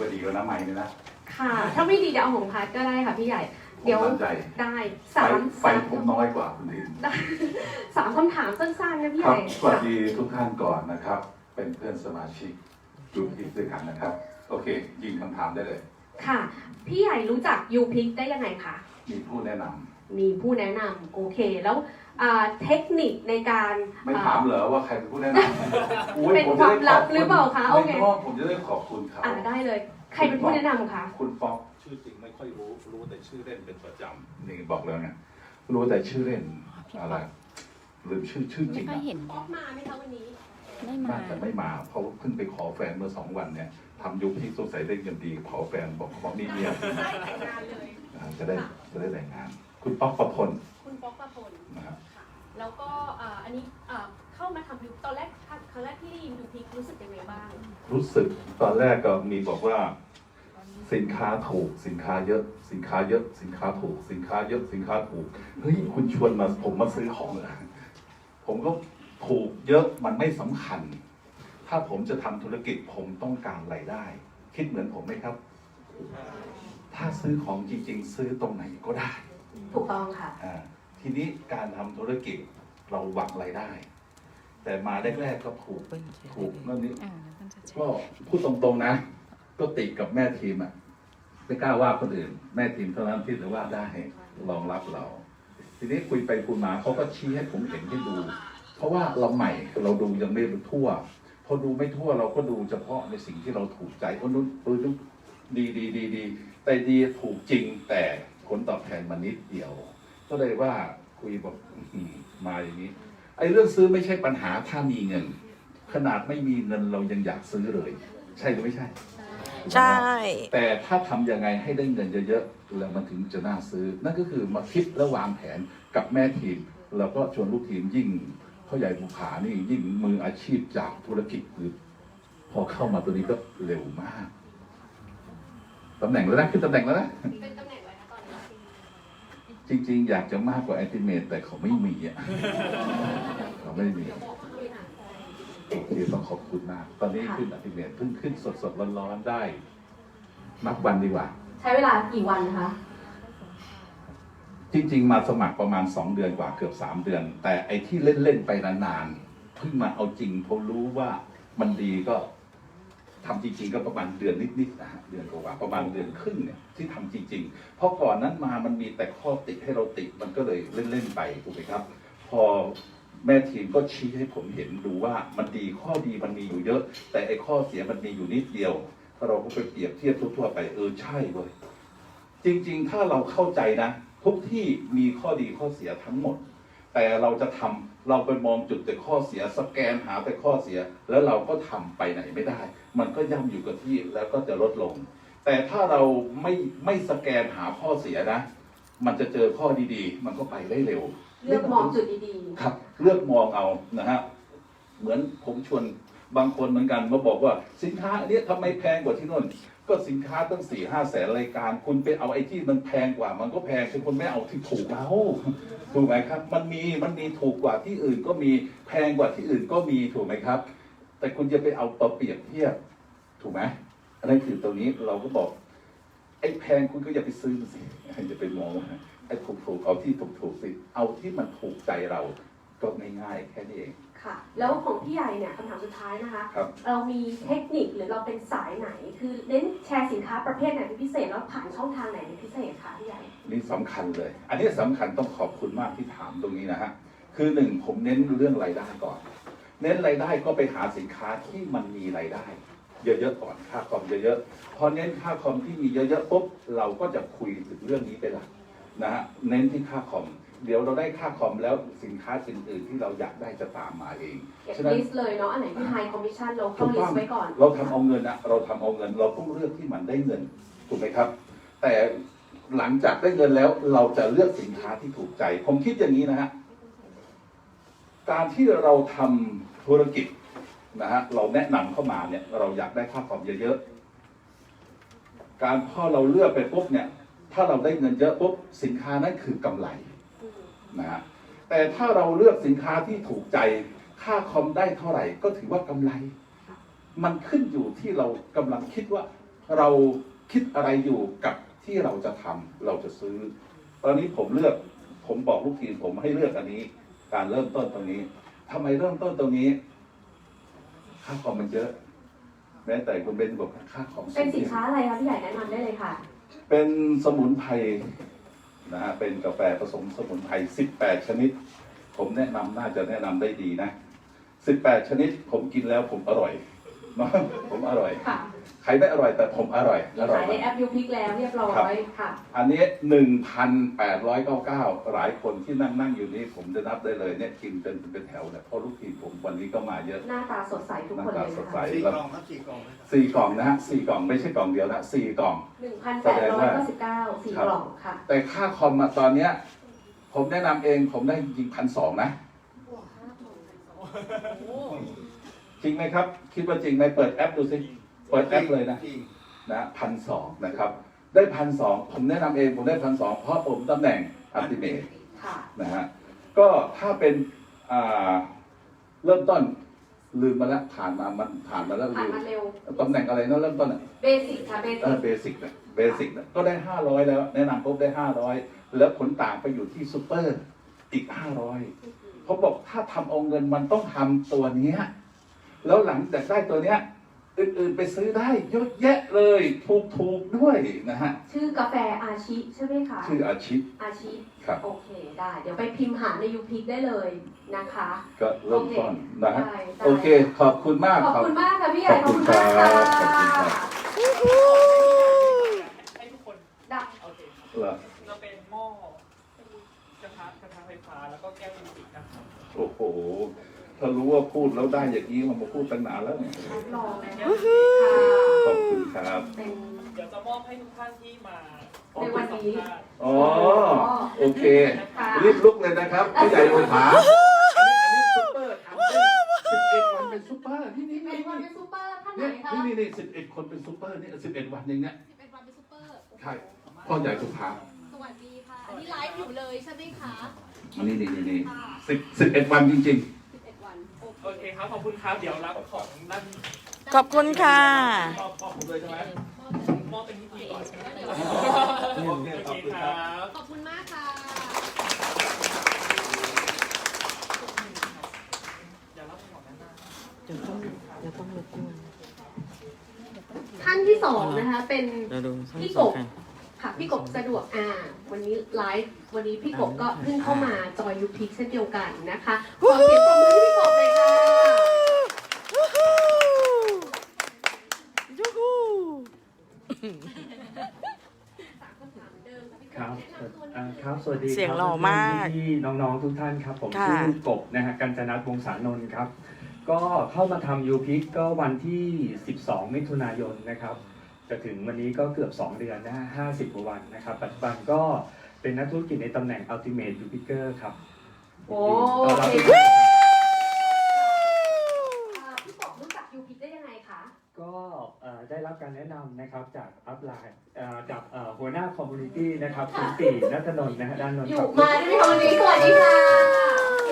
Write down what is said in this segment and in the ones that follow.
ว่าดีกว่าน้ำใหม่เลยนะค่ะ ถ้าไม่ดีเดี๋ยวเอาของพัดก็ได้ค่ะพี่ใหญ่ ผมเดี๋ยวมั่นใจได้ไฟสามไฟผมน้อยกว่าคนอื่นได้สามคำถามสั้นๆนะพี่คใหรับญ่สวัสดีทุกท่านก่อนนะครับ เป็นเพื่อนสมาชิกจุดพิด้วยกันนะครับ โอเค ยิงคำถามได้เลย ค่ะ พี่ใหญ่รู้จักยูพิกได้ยังไงคะ มีผู้แนะนำมีผู้แนะนำโอเค แล้ว อ่าเทคนิคในการ ไม่อ่ถามเหรอว่าใครเป็นผู้แนะนำอุ๊ยเป็นผจะได้ความลับหรือเปล่าคะโอเค ไม่ต้องผมจะได้ขอบคุณเขาอ่าได้เลย ใครเป็นผู้แนะนำคะคุณฟอกชื่อจริงไม่ค่อยรู้ รู้แต่ชื่อเล่นเป็นประจำนี่บอกแล้วไงรู้แต่ชื่อเล่นอะไรลืมชื่อชื่อจไม่ริงค่อยอะเห็นออกมาไหมคะวันนี้ ไม่มาน่าจะไม่มาเพราะเพิ่งไปขอแฟนเมื่อสองวันเนี่ยทำยุคที่สงสัยได้เงินดีขอแฟนบอกบอกนี่เมียได้แต่งงานเลย อ่าจะได้จะได้แต่งงาน คุณป๊อกประพลคุณป๊อกประพลนะครับค่ะ แล้วก็อ่าอันนี้อ่าเข้ามาทำยูตอนแรกครั้งแรกที่ได้ยินยูพิกรู้สึกยังไงบ้าง รู้สึกตอนแรกก็มีบอกว่า สินค้าถูกสินค้าเยอะสินค้าเยอะสินค้าถูก สินค้าเยอะสินค้าถูกเฮ้ยคุณชวนมาผมมาซื้อของเหรอผมก็ถูกเยอะมันไม่สำคัญ ถ้าผมจะทำธุรกิจผมต้องการรายได้ คิดเหมือนผมไหมครับ ถ้าซื้อของจริง ๆ ซื้อตรงไหนก็ได้ ถูกต้องค่ะอ่า ทีนี้การทำธุรกิจเราหวังรายได้ แต่มาแรกๆก็ถูกถูกนั่นนี่ อ่าแล้วมันจะใช่ก็พูดตรงๆนะ ก็ติดกับแม่ทีมอะไม่กล้าว่าคนอื่น แม่ทีมเท่านั้นที่จะว่าได้รองรับเรา ทีนี้คุยไปคุยมาเขาก็ชี้ให้ผมเห็นให้ดู เพราะว่าเราใหม่เราดูยังไม่รู้ทั่ว พอดูไม่ทั่วเราก็ดูเฉพาะในสิ่งที่เราถูกใจโอ้นู้นเออนู้นดีดีดีดีแต่ดีถูกจริงแต่ผลตอบแทนมันนิดเดียว ก็เลยว่าคุยบอกอื้อหือมาอย่างนี้ ไอ้เรื่องซื้อไม่ใช่ปัญหาถ้ามีเงิน ขนาดไม่มีเงินเรายังอยากซื้อเลย ใช่หรือไม่ใช่ ใช่ แต่ถ้าทำยังไงให้ได้เงินเยอะๆแล้วมันถึงจะน่าซื้อ นั่นก็คือมาคิดและวางแผนกับแม่ทีมแล้วก็ชวนลูกทีมยิ่งพ่อใหญ่บุขานี่ยิ่งมืออาชีพจากธุรกิจคือพอเข้ามาตัวนี้ก็เร็วมากตำแหน่งแล้วนะขึ้นตำแหน่งแล้วนะ จริง ๆ อยากจะมากกว่าแอติเมตแต่เขาไม่มีอะเขาไม่มีบอกผู้บริหารโอเคต้องขอบคุณมาก ตอนนี้ขึ้นแอติเมตเพิ่งขึ้นสดๆร้อนๆได้ นับวันดีกว่า ใช้เวลากี่วันคะจริง ๆ มาสมัครประมาณ 2 เดือนกว่าเกือบ 3 เดือน แต่ไอ้ที่เล่น ๆ ไปนานๆเพิ่งมาเอาจริงพอรู้ว่ามันดีก็ ทำจริง ๆ ก็ประมาณเดือนนิดๆนะฮะเดือนกว่าๆประมาณเดือนครึ่งเนี่ยที่ทำจริง ๆ เพราะก่อนนั้นมามันมีแต่ข้อติให้เราติมันก็เลยเล่นๆไปถูกไหมครับ พอแม่ทีมก็ชี้ให้ผมเห็นดูว่ามันดีข้อดีมันมีอยู่เยอะ แต่ไอ้ข้อเสียมันมีอยู่นิดเดียวเราก็ไปเปรียบเทียบทั่วๆไปเออใช่เว้ยจริง ๆ ถ้าเราเข้าใจนะ ทุกที่มีข้อดีข้อเสียทั้งหมด แต่เราจะทำ เราไปมองจุดแต่ข้อเสียสแกนหาแต่ข้อเสีย แล้วเราก็ทำไปไหนไม่ได้ มันก็ย่ำอยู่กับที่แล้วก็จะลดลง แต่ถ้าเราไม่ไม่สแกนหาข้อเสียนะ มันจะเจอข้อดีๆ มันก็ไปได้เร็ว เลือกมองจุดดีๆครับ เลือกมองเอานะฮะเหมือนผมชวนบางคนเหมือนกันมาบอกว่าสินค้าอันเนี้ยทำไมแพงกว่าที่นู่น ก็สินค้าตั้งสี่ห้าแสนรายการ คุณไปเอาไอ้ที่มันแพงกว่า มันก็แพงคือคุณไม่เอาที่ถูกเอาถูกไหมครับ มันมีมันมีถูกกว่าที่อื่นก็มีแพงกว่าที่อื่นก็มีถูกไหมครับ แต่คุณจะไปเอาตัวเปรียบเทียบถูกไหมอันนั้นคือตรงนี้เราก็บอก ไอ้แพงคุณก็อย่าไปซื้อมันสิอย่าไปมองว่าไอ้ถูกๆเอาที่ถูกๆสิเอาที่มันถูกใจเราก็ง่ายๆแค่นี้เอง ค่ะ แล้วของพี่ใหญ่เนี่ยคำถามสุดท้ายนะคะ ครับ เรามีเทคนิคหรือเราเป็นสายไหน คือเน้นแชร์สินค้าประเภทไหนเป็นพิเศษแล้วผ่านช่องทางไหนเป็นพิเศษคะพี่ใหญ่ นี่สำคัญเลย อันนี้สำคัญต้องขอบคุณมากที่ถามตรงนี้นะฮะ คือหนึ่งผมเน้นเรื่องรายได้ก่อน เน้นรายได้ก็ไปหาสินค้าที่มันมีรายได้ เยอะๆก่อนค่าคอมเยอะๆ พอเน้นค่าคอมที่มีเยอะๆปุ๊บเราก็จะคุยถึงเรื่องนี้เป็นหลักนะฮะ เน้นที่ค่าคอม เดี๋ยวเราได้ค่าคอมแล้วสินค้าอื่นๆที่เราอยากได้จะตามมาเอง เก็บฉะนั้นลิสต์เลยเนาะอันไหนที่ไฮคอมมิชชั่นเราเข้าลิสต์ไว้ก่อน เราทำเอาเงินอะเราทำเอาเงิน เราต้องเลือกที่มันได้เงินถูกไหมครับ แต่หลังจากได้เงินแล้วเราจะเลือกสินค้าที่ถูกใจ ผมคิดอย่างนี้นะฮะการที่เราทำธุรกิจนะฮะเราแนะนำเข้ามาเนี่ยเราอยากได้ค่าคอมเยอะๆการพอเราเลือกไปปุ๊บเนี่ยถ้าเราได้เงินเยอะปุ๊บสินค้านั้นคือกำไร นะฮะแต่ถ้าเราเลือกสินค้าที่ถูกใจ ค่าคอมได้เท่าไหร่ก็ถือว่ากำไร มันขึ้นอยู่ที่เรากำลังคิดว่าเเราคิดอะไรอยู่กับที่เราจะทำเราจะซื้อ ตอนนี้ผมเลือกผมบอกลูกทีมผมให้เลือกอันนี้ การเริ่มต้นตรงนี้ทำไมเริ่มต้นตรงนี้ ค่าคอมมันเยอะ แม้แต่คุณเบนบอกค่าคอมสูงเป็นสินค้าอะไรคะพี่ใหญ่แนะนำได้เลยค่ะ เป็นสมุนไพร นะฮะเป็นกาแฟผสมสมุนไพร 18 ชนิด ผมแนะนำน่าจะแนะนำได้ดีนะ 18 ชนิดผมกินแล้วผมอร่อย ผมอร่อย ค่ะ ใครไม่อร่อยแต่ผมอร่อยมีอร่อขายยในมากแอปยูพิกแล้วเรียบร้อครับยค่ะ อันนี้ 1,899 หลายคนที่นั่งนั่งอยู่นี่ผมจะนับได้เลยเนี่ยกินเป็นเป็นแถวเนี่ยเพราะลูกทีมผมวันนี้ก็มาเยอะ หน้าตาสดใสทุกหน้าคนตาเลยสดนะใสคะสี่แล้วกล่องครับสี่กล่องนะครับ สี่กล่องนะฮะสี่กล่องไม่ใช่กล่องเดียวนะสี่กล่องหนึ่งพันแปดร้อยเก้าสิบเก้าสี่กล่องค่ะ แต่ค่าคอมอะตอนเนี้ย ผมแนะนำเองผมได้จริงพันสองนะ จริงไหมครับ คิดว่าจริงไหมเปิดแอปดูสิ เปิดแอปเลยนะจริงนะพันสองนะครับ ได้พันสองผมแนะนำเองผมได้พันสองเพราะผมตำแหน่งอัลติเมทค่ะ นะฮะก็ถ้าเป็นอ่าเริ่มต้นลืมมาแล้วผ่านมามันผ่านมาแล้วผ่านลืมมาเร็ว ตำแหน่งอะไรนะเริ่มต้นอะ เบสิกค่ะ เบเอสิอกเบสิกนะเบสิกนะก็ได้ห้าร้อยแล้ว แนะนำปุ๊บได้ห้าร้อยแล้วผลต่างไปอยู่ที่ซูเปอร์อีกห้าร้อยผมบอกถ้าทำเอาเงินมันต้องทำตัวเนี้ยแล้วหลังจากได้ตัวเนี้ย อื่นๆไปซื้อได้เยอะแยะเลยถูกๆด้วยนะฮะ ชื่อกาแฟอาชิใช่ไหมคะ ชื่ออาชิพอาชิครับ โอเคได้ เดี๋ยวไปพิมพ์หาในยูพิกได้เลยนะคะ ก็เริ่มต้นนะฮะ ได้ได้ โอเค ขอบคุณมากขอบคุณมากค่ะพี่ใหญ่ขอบคุณมากขอค่ะบคุณครับให้ทุกคนดับโอเคเหรอจะเป็นหม้อกระทะกระทะไฟฟ้าแล้วก็แก้วพลาสติกนะครับ โอ้โห ถ้ารู้ว่าพูดแล้วได้อย่างนี้มันมาพูดตั้งนานแล้วเนี่ยรับรองเลยนะขอบคุณครับเป็น เดี๋ยวจะมอบให้ทุกท่านที่มาในวันนี้ สัมภาษณ์ อ๋อโอเคค่ะรีบลุกเลยนะครับผู้ใหญ่โอภาอันนี้อันนี้ซุปเปอร์ทำได้สิบเอ็ดวันเป็นซุปเปอร์นี่นี่เป็นี่นวันเป็นซูเปอร์ท่านไหนนี่คะนี่นี่สิบเอ็ดคนเป็นซุปเปอร์นี่สิบเอ็ดวันอย่างเนี้ยสิบเอ็ดวันเป็นซูเปอร์ใช่พ่อใหญ่โอภาสวัสดีค่ะ อันนี้ไลฟ์อยู่เลยใช่ไหมคะ อันนี้นี่นี่นี่สิบสิบเอ็ดวันจริงสิบเอ็ดวัน โอโอเคเคครับ ขอบคุณครับ เดี๋ยวรับของด้านขอบคุณค่ะมอบมอบผมเลยใช่ไหมมอบเป็นพิธีก่อนเดี๋ยวโอเคครับขอบคุณมากค่ะ เดี๋ยวรับของด้านหน้าเดี๋ยวต้องเดี๋ยวต้องรบกวนท่านที่สองนะคะ เป็นเดี๋ยวดูท่านพี่สกองบ ค่ะค่ะพี่กบสะดวกอ่าวันนี้ไลฟ์วันนี้พี่กบก็เพิ่งเข้ามาจอยยูพิกเช่นเดียวกันนะคะขอเสียงปรบมือให้พี่กบเลยค่ะยูฮูครับอ่าครับ สวัสดีครับเสียงหล่อมากพี่ๆน้องๆทุกท่านครับ ผมค่ะ ชื่อกบนะฮะกัญจนัทวงศานนท์ครับ ก็เข้ามาทำยูพิกก็วันที่ 12 มิถุนายนนะครับ จะถึงวันนี้ก็เกือบ 2 เดือนนะฮะ50กว่าวันนะครับ ปัจจุบันก็เป็นนักธุรกิจในตำแหน่ง Ultimate u p i c e r ครับโอต้อนรับเคทุกท่านอ่าพี่กบรู้จักยูพิกได้ยังไงคะ ก็เอ่อได้รับการแนะนำนะครับจากอัพไลน์จากเอ่อหัวหน้าคอมมูนิตี้นะครับคุณตีนัทนนท์นะฮะด้านนนท์อคยู่รับ มาได้ไหมคะวันนี้สวัสดีค่ะโอเค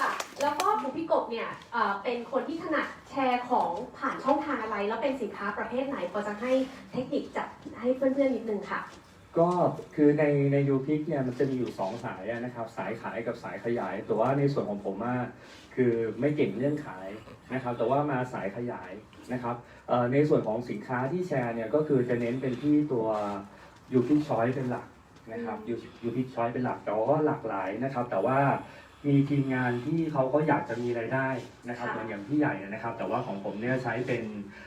ค่ะ แล้วก็ของพี่กบเนี่ยเอ่อเป็นคนที่ถนัด แชร์ของผ่านช่องทางอะไร แล้วเป็นสินค้าประเภทไหนพอจะให้เทคนิคจัดให้เพื่อนๆนิดนึงค่ะ ก็คือในในยูพิกเนี่ยมันจะมีอยู่ 2 สายอะนะครับ สายขายกับสายขยาย แต่ว่าในส่วนของผมอะคือไม่เก่งเรื่องขายนะครับ แต่ว่ามาสายขยายนะครับในส่วนของสินค้าที่แชร์เนี่ยก็คือจะเน้นเป็นที่ตัวยูพิกช้อยเป็นหลักนะครับยูยูพิกช้อยเป็นหลักแต่ว่าก็หลากหลายนะครับ แต่ว่า มีทีมงานที่เขาก็อยากจะมีรายได้นะครับค่ะ เหมือนอย่างพี่ใหญ่นะครับ แต่ว่าของผมเนี่ยใช้เป็น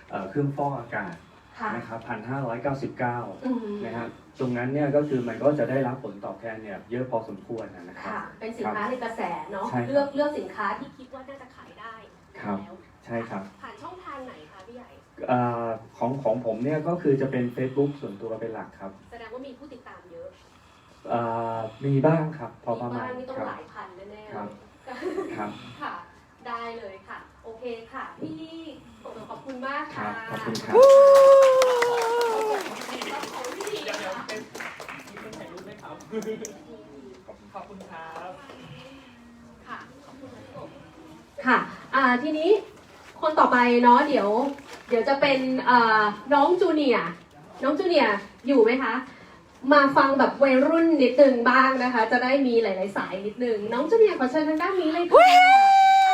เอ่อเครื่องฟอกอากาศค่ะนะครับพันห้าร้อยเก้าสิบเก้าอืมนะครับตรงนั้นเนี่ยก็คือมันก็จะได้รับผลตอบแทนเนี่ยเยอะพอสมควรนะครับ ค่ะ เป็นสินค้าในกระแสเนาะ ใช่ครับเลือกเลือกสินค้าที่คิดว่าน่าจะขายได้ครับ แล้วใช่ครับ ผ่านช่องทางไหนคะพี่ใหญ่ เอ่อของของผมเนี่ยก็คือจะเป็น Facebook ส่วนตัวเป็นหลักครับ แสดงว่ามีผู้ติดตาม เยอะเอ่อมีบ้างครับ พอประมีมาบ้าณงนี่ต้องครับ หลายพันแน่ๆครับเลยครับ ค่ะ ได้เลยค่ะ โอเคค่ะ พี่ขอบคุณมากครัค่ะบขอบคุณครับ ของพี่ดีเดี๋ยวเดี๋ยวค่ะเป็นมีเป็นถ่ายรูปไหมครับ ขอบคุณครับ ค่ะขอบคุณค่ะพี่กบค่ะอ่าทีนี้คนต่อไปเนาะเดี๋ยว เดี๋ยวจะเป็นเอ่อน้องจูเนียร์น้องจูเนียร์อยู่ไหมคะ มาฟังแบบวัยรุ่นนิดนึงบ้างนะคะ จะได้มีหลาย ๆ สายนิดนึง น้องจูเนียร์ขอเชิญทางด้านนี้เลยค่ะ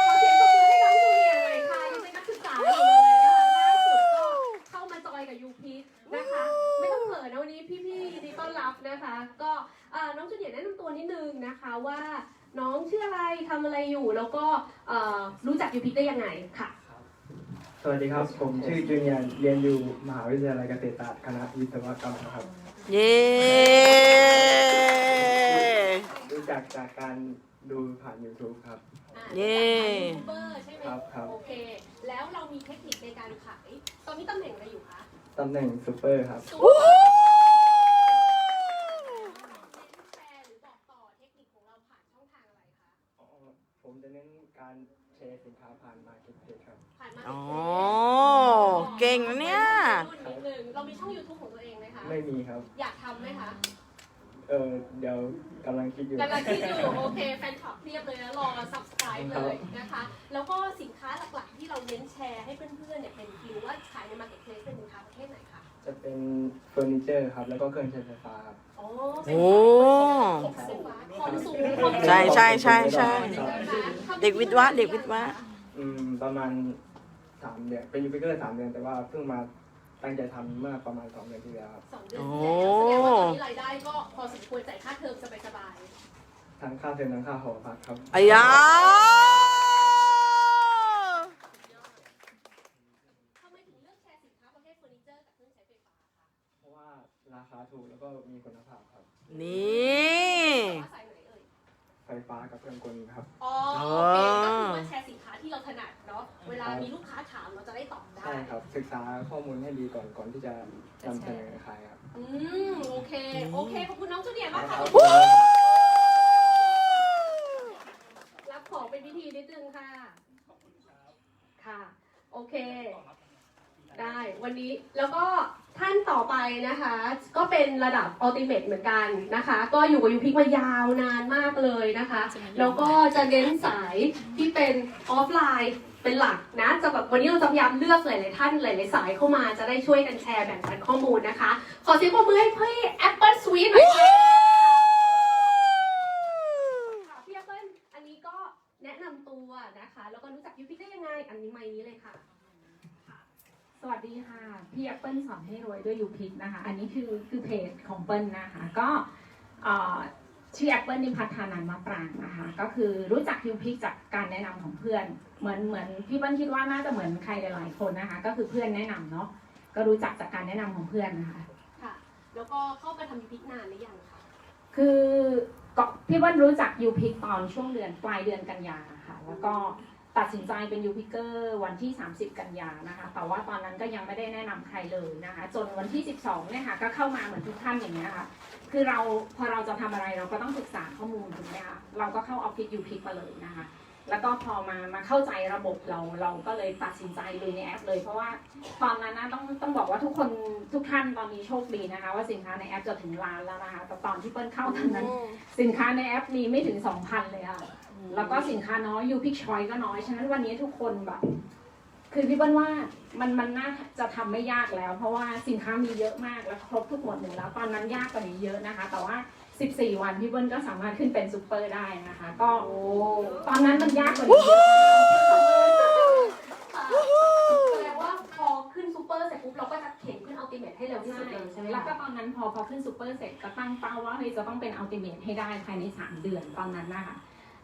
ขอเสียงปรบมือให้น้องจูเนียร์หน่อยค่ะยังเป็นนักศึกษาอยู่เลยนะคะล่าสุดก็เข้ามาจอยกับยูพีนะคะ ไม่ต้องเขินนะวันนี้พี่ๆยินดีต้อนรับนะคะ ก็เอ่อน้องจูเนียร์แนะนำตัวนิดนึงนะคะว่าน้องชื่ออะไรทำอะไรอยู่แล้วก็เอ่อรู้จักยูพีได้ยังไงค่ะ สวัสดีครับ ผมชื่อจูเนียร์เรียนอยู่มหาวิทยาลัยเกษตรศาสตร์คณะวิศวกรรมครับ เย้รู้จักจากการดูผ่าน YouTube ครับอ่าเย้ยูทูบเบอร์ใช่ไหมครับครับ โอเค แล้วเรามีเทคนิคในการขาย ตอนนี้ตำแหน่งอะไรอยู่คะตำแหน่งซูเปอร์ครับซูเปอร์แชร์หรือบอกต่อเทคนิคของเราผ่านช่องทางอะไรคะ ผมจะเน้นการแชร์สินค้าผ่านมาร์เก็ตเพจครับ ผ่านมา อ๋อ เก่งนะเนี่ย นิดนึงเรามีช่อง YouTube ของตัวเองไหมคะ ไม่มีครับ อยากทำไหมคะเออเดี๋ยวกำลังคิดอยู่ กำลังคิดอยู่ โอเค แฟนคลับเพียบเลยนะรอ subscribe เลยนะคะ แล้วก็สินค้าหลักๆ ที่เราเน้นแชร์ให้เพื่อนๆเนี่ยเป็นหรือว่าขายใน marketplace เป็นสินค้าประเภทไหนคะ จะเป็นเฟอร์นิเจอร์ครับ แล้วก็เครื่องใช้ไฟฟ้าครับ โอ้โอ้คอนสูงคอนสูงใช่ใช่ใช่ใช่ เด็กวิทย์วะเด็กวิทย์วะ อืม ประมาณ สามเดือนเป็นยูพิเกอร์สามเดือนแต่ว่าเพิ่งมาตั้งใจทำเมื่อประมาณสองเดือนที่แล้วครับสองเดือนที่แล้วแสดงว่าตอนนี้รายได้ก็พอสมควรจ่ายค่าเทอมสบายทั้งค่าเทอมทั้งค่าหอพักครับอายาๆทำไมถึงเลือกแชร์สินค้าประเภทเฟอร์นิเจอร์กับเครื่องใช้ไฟฟ้าคะเพราะว่าราคาถูกแล้วก็มีคุณภาพครับ นี่ว่าสายไหนเอ่ยไฟฟ้ากับเครื่องกลครับ อ๋อโอเคก็คือว่าแชร์สินค้า ที่เราถนัดเนาะเวลามีลูกค้าถามเราจะได้ตอบได้ ใช่ครับศึกษาข้อมูลให้ดีก่อนก่อนที่จะนำเสนอขายครับ อืมโอเค โอเค ขอบคุณน้องจูเนียร์มากค่ะครับรับของเป็นพิธีนิดนึงค่ะ ค่ะ โอเค ได้วันนี้แล้วก็ท่านต่อไปนะคะ ก็เป็นระดับอัลติเม e เหมือนกันนะคะ ก็อยู่กับยูพิกมายาวนานมากเลยนะคะ แล้วก็จะเน้นสายที่เป็นออฟไลน์เป็นหลักนะจะแบบวันนี้เราจะพยายามเลือกหลายๆท่านหลายๆสายเข้ามาจะได้ช่วยกันแชร์แบ่งปันข้อมูลนะคะ ขอเสียงปรบมือให้พี่ Apple Sweet หน่อยค่ะค่ะพี่ Apple อันนี้ก็แนะนำตัวนะคะ แล้วก็รู้จักยูพิกได้ยังไง อันนี้ไมค์นี้เลยค่ะ สวัสดีค่ะ พี่แอปเปิลสอนให้รวยด้วยยูพิกนะคะ อันนี้คือคือเพจของเปิ้ลนะคะ ก็เอ่อชื่อแอปเปิลนิพัฒนานันท์มาปรางนะคะ ก็คือรู้จักยูพิกจากการแนะนำของเพื่อน เหมือนเหมือนพี่เปิ้ลคิดว่าน่าจะเหมือนใครหลายๆคนนะคะ ก็คือเพื่อนแนะนำเนาะ ก็รู้จักจากการแนะนำของเพื่อนนะคะ ค่ะ แล้วก็เข้าไปทำยูพิกนานหรือยังคะ คือก็พี่เปิ้ลรู้จักยูพิกตอนช่วงเดือนปลายเดือนกันยาค่ะ แล้วก็ ตัดสินใจเป็นยูพิกเกอร์วันที่ 30 กันยานะคะ แต่ว่าตอนนั้นก็ยังไม่ได้แนะนำใครเลยนะคะ จนวันที่ 12เนี่ยค่ะก็เข้ามาเหมือนทุกท่านอย่างเงี้ยค่ะ คือเราพอเราจะทำอะไรเราก็ต้องศึกษาข้อมูลถูกไหมคะ เราก็เข้าออฟฟิศยูพิกมาเลยนะคะ แล้วก็พอมามาเข้าใจระบบเราเราก็เลยตัดสินใจเลยในแอปเลยเพราะว่าตอนนั้นนะต้องต้องบอกว่าทุกคนทุกท่านตอนนี้โชคดีนะคะ ว่าสินค้าในแอปจะถึงล้านแล้วนะคะแต่ตอนที่เปิ้ลเข้าตอนนั้น สินค้าในแอปมีไม่ถึง2,000เลยอะ แล้วก็สินค้าน้อยยูพิกชอยก็น้อย ฉะนั้นวันนี้ทุกคนแบบ คือพี่เปิ้ลว่ามันมันน่าจะทำไม่ยากแล้ว เพราะว่าสินค้ามีเยอะมากและครบทุกหมวดหมู่แล้ว ตอนนั้นยากกว่านี้เยอะนะคะ แต่ว่า 14 วันพี่เปิ้ลก็สามารถขึ้นเป็นซูเปอร์ได้นะคะ ก็ตอนนั้นมันยากกว่านี้เยอะแสดงว่าพอขึ้นซูเปอร์เสร็จปุ๊บเราก็จะเข็นขึ้นอัลติเมทให้เร็วที่สุดเลยใช่ไหมแล้วคะก็ตอนนั้นพอพอขึ้นซูเปอร์เสร็จก็ตั้งเป้าว่าเฮ้ยจะต้องเป็นอัลติเมทให้ได้ภายใน 3 เดือนตอนนั้นนะคะ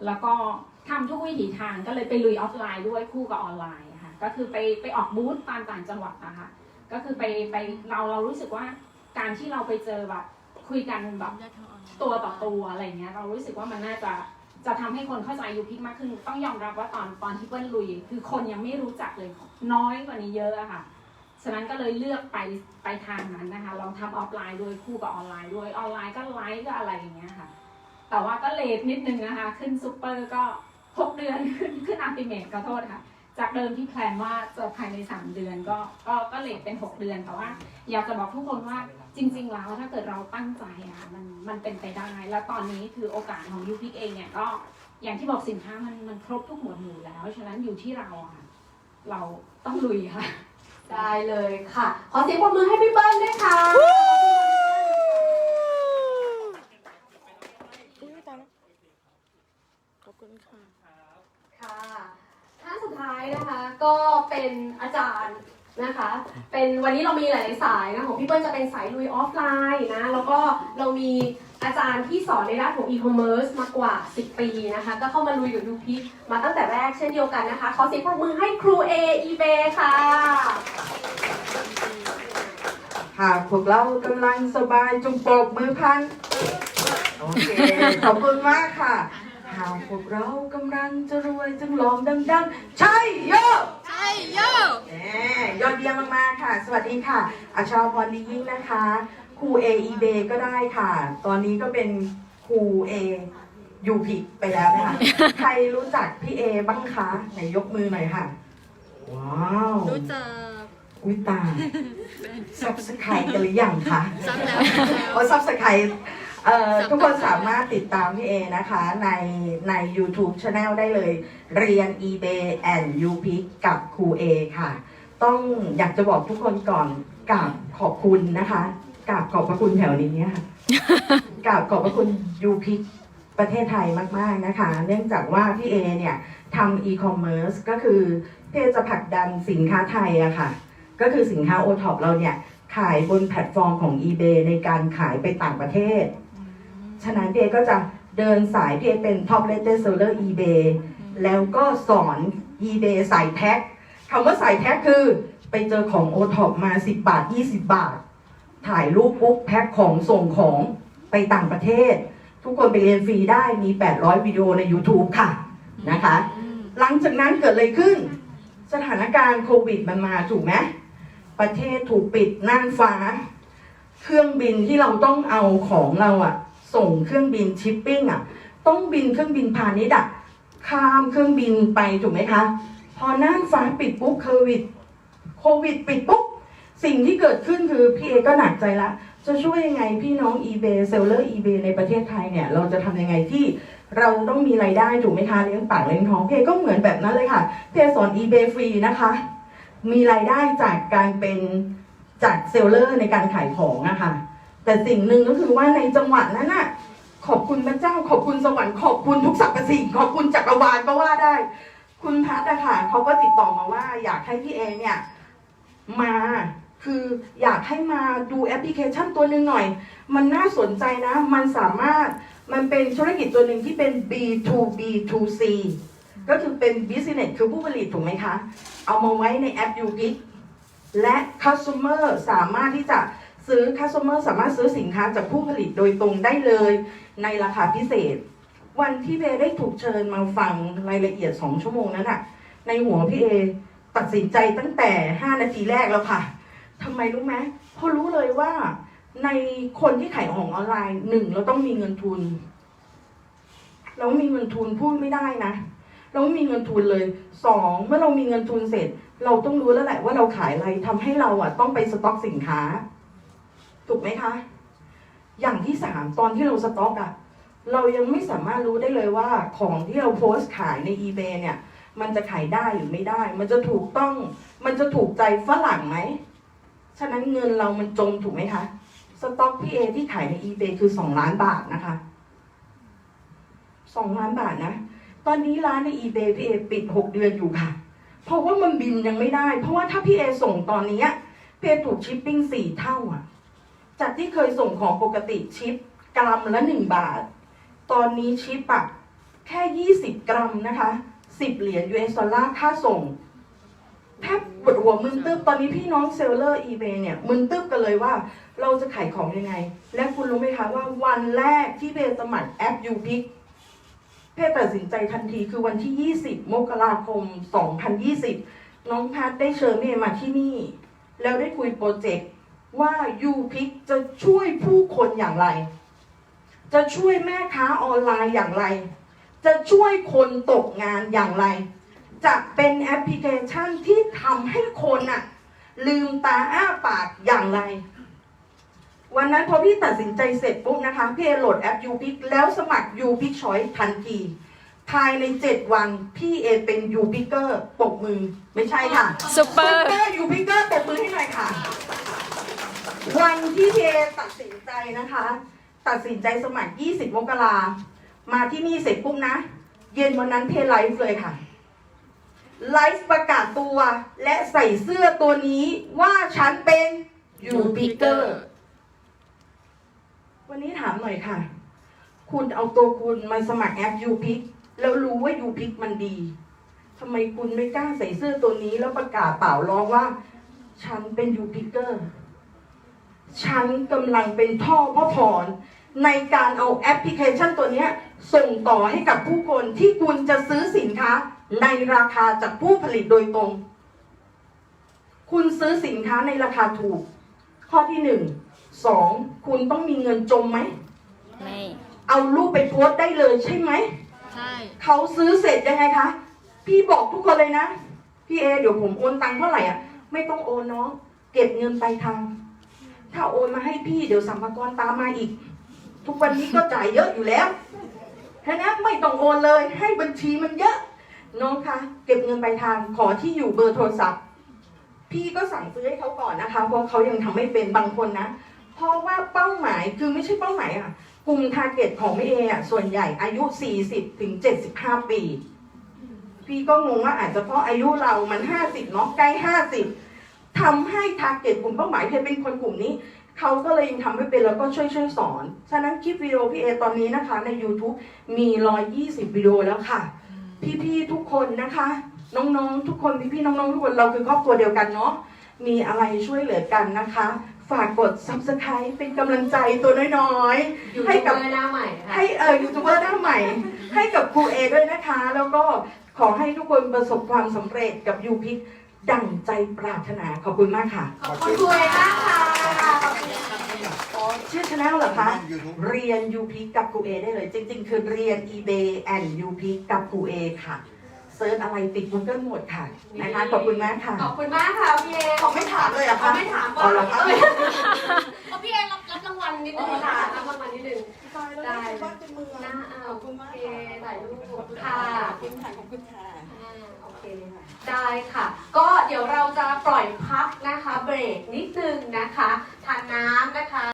แล้วก็ทำทุกวิถีทางก็เลยไปลุยออฟไลน์ด้วยคู่กับออนไลน์ค่ะก็คือไปไปออกบูธตามต่างจังหวัดนะคะก็คือไปไปเราเรารู้สึกว่าการที่เราไปเจอแบบคุยกันแบบตัวต่อตัวอะไรเงี้ยเรารู้สึกว่ามันน่าจะจะทำให้คนเข้าใจยูพิกมากขึ้น ต้องยอมรับว่าตอนตอนที่เปิ้ลลุย คือคนยังไม่รู้จักเลยน้อยกว่านี้เยอะอะค่ะฉะนั้นก็เลยเลือกไปไปทางนั้นนะคะลองทำออฟไลน์ด้วยคู่กับออนไลน์ด้วยออนไลน์ก็ไลฟ์ก็อะไรอย่างเงี้ยค่ะ แต่ว่าก็เลทนิดนึงนะคะ ขึ้นซูเปอร์ก็ 6 เดือนขึ้นขึ้นอัลติเมทก็โทษค่ะ จากเดิมที่แพลนว่าจะภายใน 3 เดือนก็ก็ก็เลทเป็น 6 เดือนแต่ว่า อยากจะบอกทุกคนว่าจริง ๆ แล้วถ้าเกิดเราตั้งใจอะค่ะมันมันเป็นไปได้ แล้วตอนนี้คือโอกาสของยูพิกเองเนี่ยก็อย่างที่บอกสินค้ามันมันครบทุกหมวดหมู่แล้ว ฉะนั้นอยู่ที่เราอะค่ะเราต้องลุยค่ะ ได้เลยค่ะ ขอเสียงปรบมือให้พี่เปิ้ลด้วยค่ะ ขอบคุณค่ะ ค่ะท่านสุดท้ายนะคะ ก็เป็นอาจารย์นะคะ เป็นวันนี้เรามีหลายๆสายนะของพี่เปิ้ลจะเป็นสายลุยออฟไลน์นะ แล้วก็เรามีอาจารย์ที่สอนในด้านของอีคอมเมิร์ซมากกว่า 10 ปีนะคะ ก็เข้ามาลุยกับยูพีมาตั้งแต่แรกเช่นเดียวกันนะคะ ขอเสียงปรบมือให้ครูเออีเบค่ะ หากพวกเรากำลังสบายจงปรบมือพัน โอเค ขอบคุณมากค่ะ หากพวกเรากำลังจะรวยจงลองดังๆ ใช่โยใช่ โยแหมยอดเยี่ยมมากๆค่ะ สวัสดีค่ะ อาชาพรดียิ่งนะคะ ครูเออีเบก็ได้ค่ะ ตอนนี้ก็เป็นครูเอยูพิกไปแล้วนะคะ ใครรู้จักพี่เอบ้างคะ ไหนยกมือหน่อยค่ะ ว้าวรู้จักอุ้ยตายซับสไครกันหรือยังคะซ้ำแล้ว โอ้ซับสไคร เอ่อซับทุกคนต่อสามารถติดตามพี่เอนะคะในใน YouTube Channel ได้เลย เรียน eBay and u p i c กับครูเอค่ะ ต้องอยากจะบอกทุกคนก่อนกราบขอบคุณนะคะกราบขอบพระคุณแถวนี้ค่ะกราบขอบพระคุณ u p i c ประเทศไทยมาก ๆ นะคะ เนื่องจากว่าพี่เอเนี่ยทำ e-commerce ก็คือพี่เอจะผลักดันสินค้าไทยอะค่ะ ก็คือสินค้า o t o p เราเนี่ยขายบนแพลตฟอร์มของ eBay ในการขายไปต่างประเทศ ฉะนั้นพี่เอก็จะเดินสายพี่เอเป็น top rated seller eBay แล้วก็สอน eBay ใส่แท็กคำว่าใส่แท็กคือไปเจอของ o t o p มา 10 บาท 20 บาท ถ่ายรูปปุ๊บแพ็คของส่งของไปต่างประเทศ ทุกคนไปเรียนฟรีได้มี 800 วิดีโอใน YouTube ค่ะนะคะ หลังจากนั้นเกิดอะไรขึ้น สถานการณ์โควิดมันมาถูกไหมประเทศถูกปิดน่านฟ้า เครื่องบินที่เราต้องเอาของเราอะ ส่งเครื่องบินชิปปิ้งอะต้องบินเครื่องบินพาณิชย์อะข้ามเครื่องบินไปถูกไหมคะ พอน่านฟ้าปิดปุ๊บโควิดโควิดปิดปุ๊บสิ่งที่เกิดขึ้นคือพี่เอก็หนักใจละ จะช่วยยังไงพี่น้อง eBay เซลเลอร์ eBay ในประเทศไทยเนี่ยเราจะทำยังไงที่เราต้องมีรายได้ถูกไหมคะเลี้ยงปากเลี้ยงท้องพี่เอก็เหมือนแบบนั้นเลยค่ะพี่เอสอน eBay ฟรีนะคะ มีรายได้จากการเป็นจากเซลเลอร์ในการขายของอะค่ะ แต่สิ่งหนึ่งก็คือว่าในจังหวัดนั้นน่ะ ขอบคุณพระเจ้า ขอบคุณสวรรค์ขอบคุณทุกสรรพสิ่ง ขอบคุณจักรวาลก็ว่าได้ คุณพัฒน์อะค่ะเขาก็ติดต่อมาว่า อยากให้พี่เอเนี่ย มาคืออยากให้มาดูแอปพลิเคชันตัวหนึ่งหน่อย มันน่าสนใจนะ มันสามารถมันเป็นธุรกิจตัวหนึ่งที่เป็น B2B2C ก็คือเป็น business คือผู้ผลิตถูกไหมคะ เอามาไว้ในแอป u g i และ customer สามารถที่จะ ซื้อ customer สามารถซื้อสินค้าจากผู้ผลิตโดยตรงได้เลย ในราคาพิเศษ วันที่เบได้ถูกเชิญมาฟังรายละเอียด2ชั่วโมงนั้นอะในหัวพี่เอตัดสินใจตั้งแต่ 5 นาทีแรกแล้วค่ะทำไมรู้ไหมเพราะรู้เลยว่าในคนที่ขายของออนไลน์หนึ่งเราต้องมีเงินทุน เรามีเงินทุนพูดไม่ได้นะ เรามีเงินทุนเลยสองเมื่อเรามีเงินทุนเสร็จ เราต้องรู้แล้วแหละว่าเราขายอะไรทำให้เราอะต้องไปสต็อกสินค้า ถูกไหมคะ อย่างที่สามตอนที่เราสต็อกอะเรายังไม่สามารถรู้ได้เลยว่าของที่เราโพสต์ขายใน eBay เนี่ย มันจะขายได้หรือไม่ได้ มันจะถูกต้อง มันจะถูกใจฝรั่งไหม ฉะนั้นเงินเรามันจมถูกไหมคะ สต็อกพี่เอที่ขายใน eBay คือสองล้านบาทนะคะสองล้านบาทนะ ตอนนี้ร้านใน eBay พี่เอปิดหกเดือนอยู่ค่ะ เพราะว่ามันบินยังไม่ได้ เพราะว่าถ้าพี่เอส่งตอนนี้พี่เอถูกชิปปิ้งสี่เท่าอะ จากที่เคยส่งของปกติชิปกรัมละหนึ่งบาท ตอนนี้ชิปอะแค่ยี่สิบกรัมนะคะสิบเหรียญ US ดอลลาร์ค่าส่งแทบปวดหัวมึนตึ๊บตอนนี้พี่น้องเซลเลอร์ eBay เนี่ยมึนตึ๊บกันเลยว่าเราจะขายของยังไง และคุณรู้ไหมคะว่าวันแรกที่เบสมัครแอป u p i c เพศตัดสินใจทันทีคือวันที่ 20 มกราคม 2020 น้องพัดได้เชิญเมย์มาที่นี่ แล้วได้คุยโปรเจกต์ ว่า u p i c จะช่วยผู้คนอย่างไร จะช่วยแม่ค้าออนไลน์อย่างไร จะช่วยคนตกงานอย่างไร จะเป็นแอปพลิเคชันที่ทำให้คนอะลืมตาอ้าปากอย่างไร วันนั้นพอพี่ตัดสินใจเสร็จปุ๊บนะคะพี่เอโหลดแอป u p i c แล้วสมัคร u p i c Choice ทันทีภายใน 7 วัน พี่เอเป็นยูพิเกอร์ปกมือ ไม่ใช่ค่ะซุปเปอร์ซุปเปอร์ยูพิเกอร์ปกมือให้หน่อยค่ะ วันที่เอตัดสินใจนะคะ ตัดสินใจสมัคร 20มกรามาที่นี่เสร็จปุ๊บนะ เย็นวันนั้นเทไลฟ์เลยค่ะ ไลฟ์ประกาศตัวและใส่เสื้อตัวนี้ว่าฉันเป็นยูพิเกอร์ วันนี้ถามหน่อยค่ะ คุณเอาตัวคุณมาสมัครแอปยูพิกแล้วรู้ว่ายูพิกมันดีทำไมคุณไม่กล้าใส่เสื้อตัวนี้แล้วประกาศเปล่าร้องว่า ฉันเป็นยูพิกเกอร์ ฉันกำลังเป็นท่อพ่อถอนในการเอาแอปพลิเคชันตัวเนี้ยส่งต่อให้กับผู้คนที่คุณจะซื้อสินค้าในราคาจากผู้ผลิตโดยตรง คุณซื้อสินค้าในราคาถูก ข้อที่หนึ่งสองคุณต้องมีเงินจมไหมไม่เอารูปไปโพสต์ได้เลยใช่ไหมใช่เขาซื้อเสร็จยังไงคะ พี่บอกทุกคนเลยนะ พี่เอเดี๋ยวผมโอนตังค์เท่าไหร่อะ ไม่ต้องโอนเนาะเก็บเงินไปลายทาง ถ้าโอนมาให้พี่เดี๋ยวสัมภาระตามมาอีก ทุกวันนี้ก็จ่ายเยอะอยู่แล้วฉะนั้นไม่ต้องโอนเลย ให้บัญชีมันเยอะน้องคะเก็บเงินไปลายทางขอที่อยู่เบอร์โทรศัพท์ พี่ก็สั่งซื้อให้เขาก่อนนะคะเพราะเขายังทำไม่เป็นบางคนนะเพราะว่าเป้าหมายคือไม่ใช่เป้าหมายอะกลุ่มทาร์เก็ตของแม่เออะส่วนใหญ่อายุ 40ถึง75 ปี พี่ก็งงว่าอาจจะเพราะอายุเรามัน 50เนาะใกล้ 50 ทำให้ทาร์เก็ตกลุ่มเป้าหมายเคยเป็นคนกลุ่มนี้ เขาก็เลยยังทำไม่เป็นแล้วก็ช่วยช่วยๆสอน ฉะนั้นคลิปวิดีโอพี่เอตอนนี้นะคะใน YouTube มี 120 วิดีโอแล้วค่ะ พี่ๆทุกคนนะคะ น้องๆ ทุกคนพี่ๆน้องๆ ทุกคนเราคือครอบครัวเดียวกันเนาะมีอะไรช่วยเหลือกันนะคะ ฝากกด subscribe เป็นกำลังใจตัวน้อยๆยูให้ทูบกับเบอร์หน้าใหม่ค่ะให้เออยูทูบเบอร์หน้าใหม่ ให้กับครูเอด้วยนะคะ แล้วก็ขอให้ทุกคนประสบความสำเร็จกับยูพิก ดั่งใจปรารถนาขอบคุณมากค่ะ ขอบคุณครูเอมากค่ะชื่อช anel เหรอคะ เรียนยูพิกกับครูเอได้เลย จริง ๆ คือเรียน eBay and ยูพิกกับครูเอค่ะเซิร์ชอะไรติด Google หมดค่ะนะคะขอบคุณมากค่ะ ขอบคุณมากค่ะพี่เอเขาไม่ถามเลยเหรอะเขาคะไม่ถามอ๋อเหรอคะเอ้ยเอาพี่เอรับรับรางวัลนิดนึงค่ะรับรางวัลนิดนึงได้หน้าอ้าวโอเคถ่ายรูปค่ะคุณค่ะขอบคุณค่ะอ่าโอเค ได้ค่ะ ก็เดี๋ยวเราจะปล่อยพักนะคะ เบรกนิดนึงนะคะ ทานน้ำนะคะ